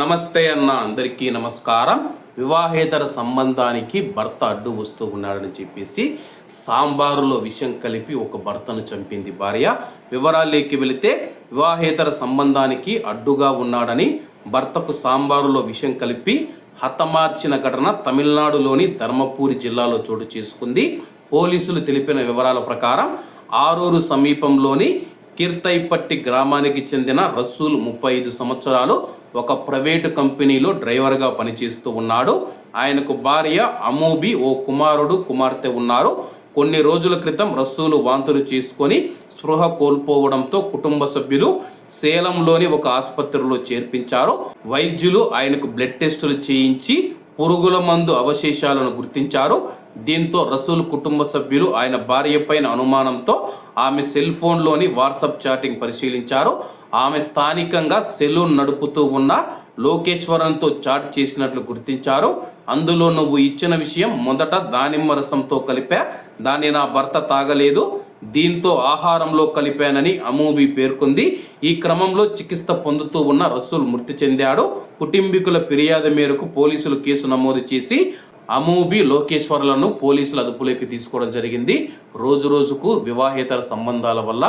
నమస్తే అన్న అందరికీ నమస్కారం. వివాహేతర సంబంధానికి భర్త అడ్డు వస్తూ ఉన్నాడని చెప్పేసి సాంబారులో విషం కలిపి ఒక భర్తను చంపింది భార్య. వివరాల్లోకి వెళితే వివాహేతర సంబంధానికి అడ్డుగా ఉన్నాడని భర్తకు సాంబారులో విషం కలిపి హతమార్చిన ఘటన తమిళనాడులోని ధర్మపూరి జిల్లాలో చోటు చేసుకుంది. పోలీసులు తెలిపిన వివరాల ప్రకారం ఆరూరు సమీపంలోని కీర్తైపట్టి గ్రామానికి చెందిన రసూల్ ముప్పై ఐదు సంవత్సరాలు ఒక ప్రైవేటు కంపెనీలో డ్రైవర్గా పనిచేస్తూ ఉన్నాడు. ఆయనకు భార్య అమూబి ఓ కుమారుడు కుమార్తె ఉన్నారు. కొన్ని రోజుల క్రితం రసూలు వాంతులు చేసుకొని స్పృహ కోల్పోవడంతో కుటుంబ సభ్యులు సేలంలోని ఒక ఆసుపత్రిలో చేర్పించారు. వైద్యులు ఆయనకు బ్లడ్ టెస్టులు చేయించి పురుగుల మందు అవశేషాలను గుర్తించారు. దీంతో రసూల్ కుటుంబ సభ్యులు ఆయన భార్య పైన అనుమానంతో ఆమె సెల్ ఫోన్లోని వాట్సాప్ చాటింగ్ పరిశీలించారు. ఆమె స్థానికంగా సెలూన్ నడుపుతూ ఉన్న లోకేశ్వరంతో చాట్ చేసినట్లు గుర్తించారు. అందులో నువ్వు ఇచ్చిన విషయం మొదట దానిమ్మ రసంతో కలిపా దాన్ని నా భర్త తాగలేదు. దీంతో ఆహారంలో కలిపానని అమూబి పేర్కొంది. ఈ క్రమంలో చికిత్స పొందుతూ ఉన్న రసూల్ మృతి చెందాడు. కుటుంబీకుల ఫిర్యాదు మేరకు పోలీసులు కేసు నమోదు చేసి అమూబి లోకేశ్వర్లను పోలీసులు అదుపులోకి తీసుకోవడం జరిగింది. రోజు రోజుకు వివాహేతర సంబంధాల వల్ల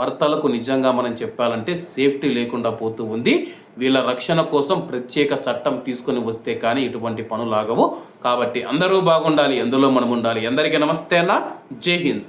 భర్తలకు నిజంగా మనం చెప్పాలంటే సేఫ్టీ లేకుండా పోతూ ఉంది. వీళ్ళ రక్షణ కోసం ప్రత్యేక చట్టం తీసుకొని వస్తే కానీ ఇటువంటి పనులు ఆగవు. కాబట్టి అందరూ బాగుండాలి ఎందులో మనం ఉండాలి. అందరికీ నమస్తే అన్న. జై హింద్.